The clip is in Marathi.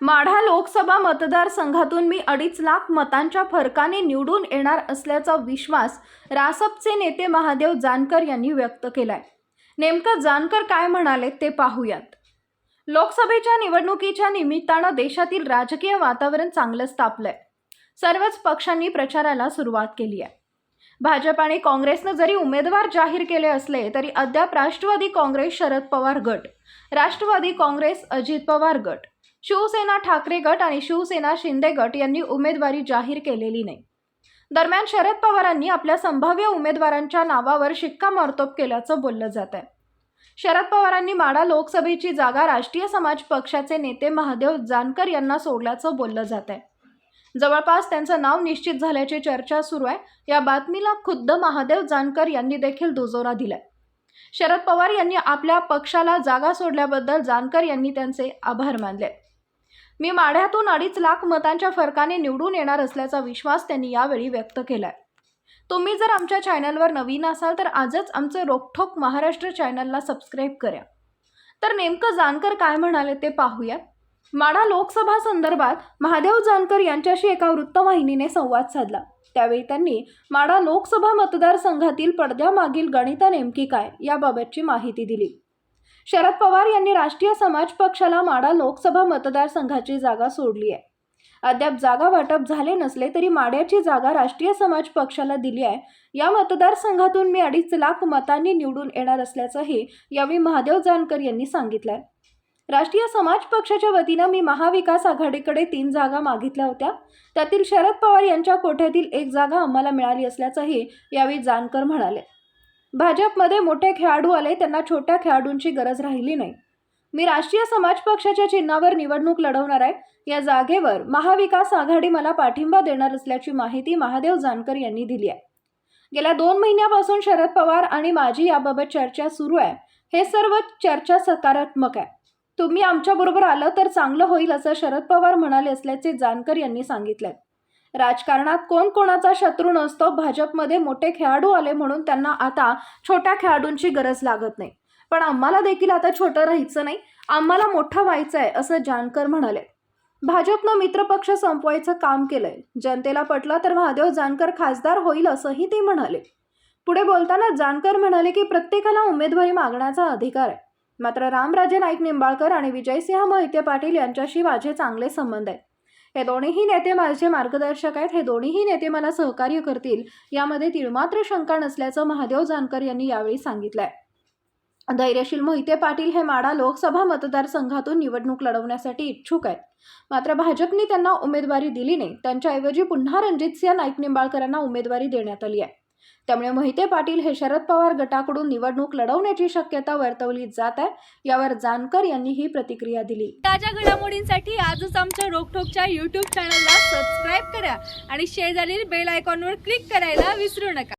माढा लोकसभा मतदारसंघातून मी अडीच लाख मतांच्या फरकाने निवडून येणार असल्याचा विश्वास रासपचे नेते महादेव जानकर यांनी व्यक्त केलाय. नेमकं जानकर काय म्हणाले ते पाहूयात. लोकसभेच्या निवडणुकीच्या निमित्तानं देशातील राजकीय वातावरण चांगलंच तापलंय. सर्वच पक्षांनी प्रचाराला सुरुवात केली आहे. भाजप आणि काँग्रेसनं जरी उमेदवार जाहीर केले असले तरी अद्याप राष्ट्रवादी काँग्रेस शरद पवार गट राष्ट्रवादी काँग्रेस अजित पवार गट शिवसेना ठाकरे गट आणि शिवसेना शिंदे गट यांनी उमेदवारी जाहीर केलेली नाही. दरम्यान शरद पवारांनी आपल्या संभाव्य उमेदवारांच्या नावावर शिक्कामोर्तब केल्याचं बोललं जात आहे. शरद पवारांनी माडा लोकसभेची जागा राष्ट्रीय समाज पक्षाचे नेते महादेव जानकर यांना सोडल्याचं बोललं जात आहे. जवळपास त्यांचं नाव निश्चित झाल्याची चर्चा सुरू आहे. या बातमीला खुद्द महादेव जानकर यांनी देखील दुजोरा दिलाय. शरद पवार यांनी आपल्या पक्षाला जागा सोडल्याबद्दल जानकर यांनी त्यांचे आभार मानले. मी माढ्यातून अडीच लाख मतांच्या फरकाने निवडून येणार असल्याचा विश्वास त्यांनी यावेळी व्यक्त केलाय. तुम्ही जर आमच्या चॅनलवर नवीन असाल तर आजच आमचं रोखोक महाराष्ट्र चॅनलला सबस्क्राईब करा. तर नेमकं जानकर काय म्हणाले ते पाहूया. माढा लोकसभा संदर्भात महादेव जानकर यांच्याशी एका वृत्तवाहिनीने संवाद साधला. त्यावेळी त्यांनी माढा लोकसभा मतदारसंघातील पडद्यामागील गणित नेमकी काय याबाबतची माहिती दिली. शरद पवार यांनी राष्ट्रीय समाज पक्षाला माडा लोकसभा मतदारसंघाची जागा सोडली आहे. अद्याप जागा वाटप झाले नसले तरी माड्याची जागा राष्ट्रीय समाज पक्षाला दिली आहे. या मतदारसंघातून मी अडीच लाख मतांनी निवडून येणार असल्याचंही यावेळी महादेव जानकर यांनी सांगितलंय. राष्ट्रीय समाज पक्षाच्या वतीनं मी महाविकास आघाडीकडे तीन जागा मागितल्या होत्या. त्यातील शरद पवार यांच्या कोठ्यातील एक जागा आम्हाला मिळाली असल्याचंही यावेळी जानकर म्हणाले. भाजपमध्ये मोठे खेळाडू आले त्यांना छोट्या खेळाडूंची गरज राहिली नाही. मी राष्ट्रीय समाज पक्षाच्या चिन्हावर निवडणूक लढवणार आहे. या जागेवर महाविकास आघाडी मला पाठिंबा देणार असल्याची माहिती महादेव जानकर यांनी दिली आहे. गेल्या दोन महिन्यापासून शरद पवार आणि माझी याबाबत चर्चा सुरू आहे. हे सर्व चर्चा सकारात्मक आहे. तुम्ही आमच्याबरोबर आलं तर चांगलं होईल असं शरद पवार म्हणाले असल्याचे जानकर यांनी सांगितले राजकारणात कोण कोणाचा शत्रू नसतो भाजपमध्ये मोठे खेळाडू आले म्हणून त्यांना आता छोट्या खेळाडूंची गरज लागत नाही. पण आम्हाला देखील आता छोटं राहायचं नाही आम्हाला मोठं व्हायचं आहे असं जानकर म्हणाले. भाजपनं मित्रपक्ष संपवायचं काम केलंय. जनतेला पटलं तर महादेव जानकर खासदार होईल असंही ते म्हणाले. पुढे बोलताना जानकर म्हणाले की प्रत्येकाला उमेदवारी मागण्याचा अधिकार आहे. मात्र रामराजे नाईक निंबाळकर आणि विजयसिंह मोहिते पाटील यांच्याशी माझे चांगले संबंध आहेत. हे दोन्हीही नेते माझे मार्गदर्शक आहेत. हे दोन्हीही नेते मला सहकार्य करतील. यामध्ये तिळमात्र शंका नसल्याचं महादेव जानकर यांनी यावेळी सांगितलंय. धैर्यशील मोहिते पाटील हे माडा लोकसभा मतदारसंघातून निवडणूक लढवण्यासाठी इच्छुक आहेत. मात्र भाजपने त्यांना उमेदवारी दिली नाही. त्यांच्याऐवजी पुन्हा रणजितसिंह नाईक निंबाळकरांना उमेदवारी देण्यात आली आहे. त्यामुळे मोहिते पाटील हे शरद पवार गटाकडून निवडणूक लढवण्याची शक्यता वर्तवली जात आहे यावर जानकर यांनी ही प्रतिक्रिया दिली. ताज्या घडामोडींसाठी आजच आमच्या रोकठोकच्या यूट्यूब चॅनलला सबस्क्राईब करा आणि शेजारील बेल आयकॉनवर क्लिक करायला विसरू नका.